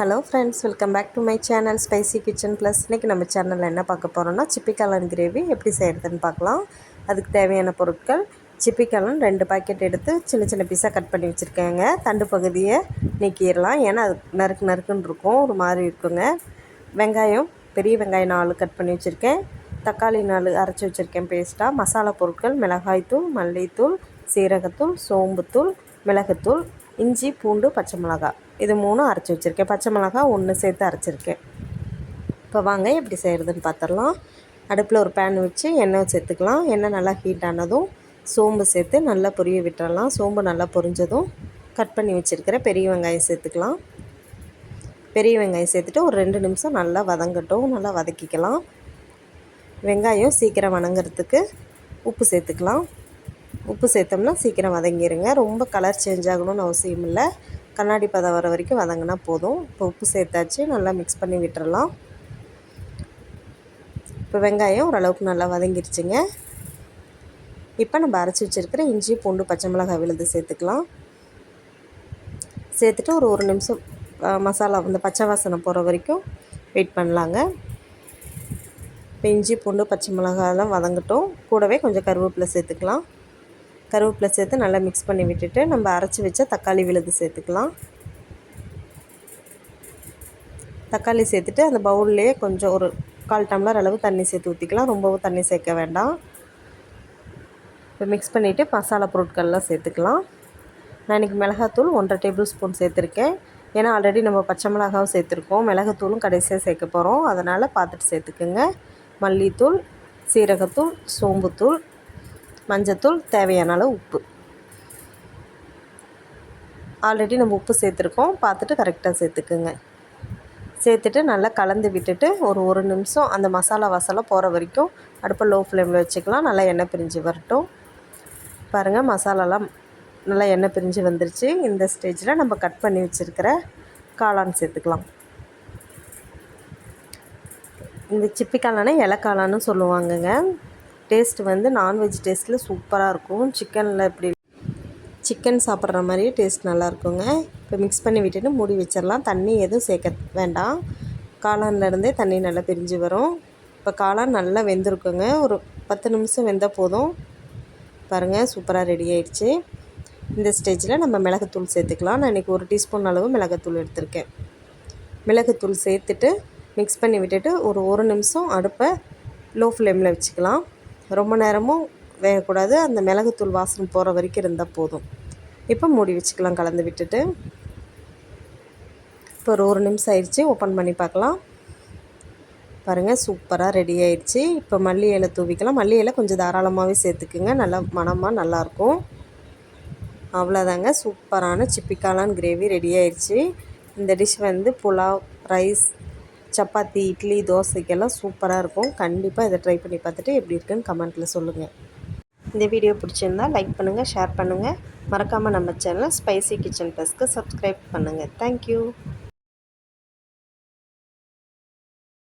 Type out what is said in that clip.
Hello friends welcome back to my channel spicy kitchen plus இன்றைக்கி நம்ம சேனலில் என்ன பார்க்க போகிறோம்னா சிப்பிக்காளான் கிரேவி எப்படி செய்கிறதுன்னு பார்க்கலாம். அதுக்கு தேவையான பொருட்கள் சிப்பிக்காளான் ரெண்டு பாக்கெட் எடுத்து சின்ன சின்ன பீஸாக கட் பண்ணி வச்சுருக்கேங்க. தண்டு பகுதியை நீக்கிடலாம். ஏன்னா அது நறுக்கு நறுக்குன்னு இருக்கும் ஒரு மாதிரி இருக்குங்க. வெங்காயம் பெரிய வெங்காயம் நாலு கட் பண்ணி வச்சுருக்கேன். தக்காளி நாலு அரைச்சி வச்சுருக்கேன் பேஸ்ட்டாக மசாலா பொருட்கள் மிளகாய்த்தூள் மல்லித்தூள் சீரகத்தூள் சோம்புத்தூள் மிளகுத்தூள் இஞ்சி பூண்டு பச்சை மிளகாய். இது மூணும் அரைச்சி வச்சுருக்கேன். பச்சை மிளகா ஒன்று சேர்த்து அரைச்சிருக்கேன். இப்போ வாங்க எப்படி செய்கிறதுன்னு பார்த்துடலாம் அடுப்பில் ஒரு பேன் வச்சு எண்ணெய் சேர்த்துக்கலாம். எண்ணெய் நல்லா ஹீட் ஆனதும் சோம்பு சேர்த்து நல்லா பொரிய விட்டுறலாம். சோம்பு நல்லா பொரிஞ்சதும் கட் பண்ணி வச்சுருக்கிற பெரிய வெங்காயம் சேர்த்துக்கலாம். பெரிய வெங்காயம் சேர்த்துட்டு ஒரு ரெண்டு நிமிஷம் நல்லா வதங்கட்டும். நல்லா வதக்கிக்கலாம். வெங்காயம் சீக்கிரம் வணங்குறதுக்கு உப்பு சேர்த்துக்கலாம். உப்பு சேர்த்தோம்னா சீக்கிரம் வதங்கிடுங்க ரொம்ப கலர் சேஞ்ச் ஆகணும்னு அவசியம் இல்லை. கண்ணாடி பதம் வர வரைக்கும் வதங்கினா போதும். இப்போ உப்பு சேர்த்தாச்சு நல்லா மிக்ஸ் பண்ணி விட்டுறலாம். இப்போ வெங்காயம் ஓரளவுக்கு நல்லா வதங்கிடுச்சிங்க இப்போ நம்ம அரைச்சி வச்சுருக்கிற இஞ்சி பூண்டு பச்சை மிளகாய் விழுது சேர்த்துக்கலாம். சேர்த்துட்டு ஒரு ஒரு நிமிஷம் மசாலா அந்த பச்சை வாசனை போகிற வரைக்கும் வெயிட் பண்ணலாங்க. இப்போ இஞ்சி பூண்டு பச்சை மிளகாயெல்லாம் வதங்கட்டும். கூடவே கொஞ்சம் கருவேப்பிலை சேர்த்துக்கலாம். கருவேப்பிலை சேர்த்து நல்லா மிக்ஸ் பண்ணி விட்டுட்டு நம்ம அரைச்சி வச்ச தக்காளி விழுது சேர்த்துக்கலாம். தக்காளி சேர்த்துட்டு அந்த பவுல்லையே கொஞ்சம் ஒரு கால் டம்ளர் அளவு தண்ணி சேர்த்து ஊற்றிக்கலாம் ரொம்பவும் தண்ணி சேர்க்க வேண்டாம். இப்போ மிக்ஸ் பண்ணிவிட்டு மசாலா பொருட்கள்லாம் சேர்த்துக்கலாம். நான் இன்றைக்கி மிளகாத்தூள் ஒன்றரை டேபிள் ஸ்பூன் சேர்த்துருக்கேன். ஏன்னா ஆல்ரெடி நம்ம பச்சை மிளகாவும் சேர்த்துருக்கோம். மிளகாத்தூளும் கடைசியாக சேர்க்க போகிறோம் அதனால் பார்த்துட்டு சேர்த்துக்குங்க. மல்லித்தூள் சீரகத்தூள் சோம்புத்தூள் மஞ்சத்தூள் தேவையான அளவு உப்பு. ஆல்ரெடி நம்ம உப்பு சேர்த்துருக்கோம். பார்த்துட்டு கரெக்டாக சேர்த்துக்குங்க. சேர்த்துட்டு நல்லா கலந்து விட்டுட்டு ஒரு ஒரு நிமிஷம் அந்த மசாலா வாசலாம் போகிற வரைக்கும் அடுப்பை லோ ஃப்ளேமில் வச்சுக்கலாம். நல்லா எண்ணெய் பிரிஞ்சு வரட்டும். பாருங்கள் மசாலாலாம் நல்லா எண்ணெய் பிரிஞ்சு வந்துருச்சு. இந்த ஸ்டேஜில் நம்ம கட் பண்ணி வச்சுருக்கிற காளான் சேர்த்துக்கலாம். இந்த சிப்பி காளானை இலை காளான்னு சொல்லுவாங்கங்க. டேஸ்ட் வந்து நான்வெஜ் டேஸ்ட்டில் சூப்பராக இருக்கும். சிக்கனில் இப்படி சிக்கன் சாப்பிட்ற மாதிரியே டேஸ்ட் நல்லாயிருக்குங்க இப்போ மிக்ஸ் பண்ணி விட்டுட்டு மூடி வச்சிடலாம். தண்ணி எதுவும் சேர்க்க வேண்டாம். காளான்லேருந்தே தண்ணி நல்லா பிரிஞ்சு வரும். இப்போ காளான் நல்லா வெந்திருக்குங்க. ஒரு பத்து நிமிஷம் வெந்தால் போதும். பாருங்கள் சூப்பராக ரெடி ஆயிடுச்சு. இந்த ஸ்டேஜில் நம்ம மிளகுத்தூள் சேர்த்துக்கலாம். நான் இன்றைக்கி ஒரு டீஸ்பூன் அளவு மிளகுத்தூள் எடுத்திருக்கேன். மிளகுத்தூள் சேர்த்துட்டு மிக்ஸ் பண்ணி விட்டுட்டு ஒரு ஒரு நிமிஷம் அடுப்பை லோ ஃப்ளேமில் வச்சுக்கலாம். ரொம்ப நேரமும் வேகக்கூடாது. அந்த மிளகுத்தூள் வாசனை போகிற வரைக்கும் இருந்தால் போதும். இப்போ மூடி வச்சுக்கலாம் கலந்து விட்டுட்டு. இப்போ ஒரு ஒரு நிமிஷம் ஆயிடுச்சு ஓப்பன் பண்ணி பார்க்கலாம். பாருங்கள் சூப்பராக ரெடி ஆயிடுச்சு. இப்போ மல்லி இலை தூவிக்கலாம். மல்லி இலை கொஞ்சம் தாராளமாகவே சேர்த்துக்குங்க. நல்லா மனமாக நல்லாயிருக்கும் அவ்வளோதாங்க சூப்பரான சிப்பிக்காளான் கிரேவி ரெடி ஆயிடுச்சு. இந்த டிஷ் வந்து புலாவ் ரைஸ் சப்பாத்தி இட்லி தோசைக்கெல்லாம் சூப்பராக இருக்கும். கண்டிப்பாக இதை ட்ரை பண்ணி பார்த்துட்டு எப்படி இருக்குன்னு கமெண்ட்டில் சொல்லுங்கள் இந்த வீடியோ பிடிச்சிருந்தால் லைக் பண்ணுங்கள் ஷேர் பண்ணுங்கள் மறக்காமல் நம்ம சேனலை ஸ்பைசி கிச்சன் ப்ளஸ்க்கு சப்ஸ்கிரைப் பண்ணுங்கள் தேங்க்யூ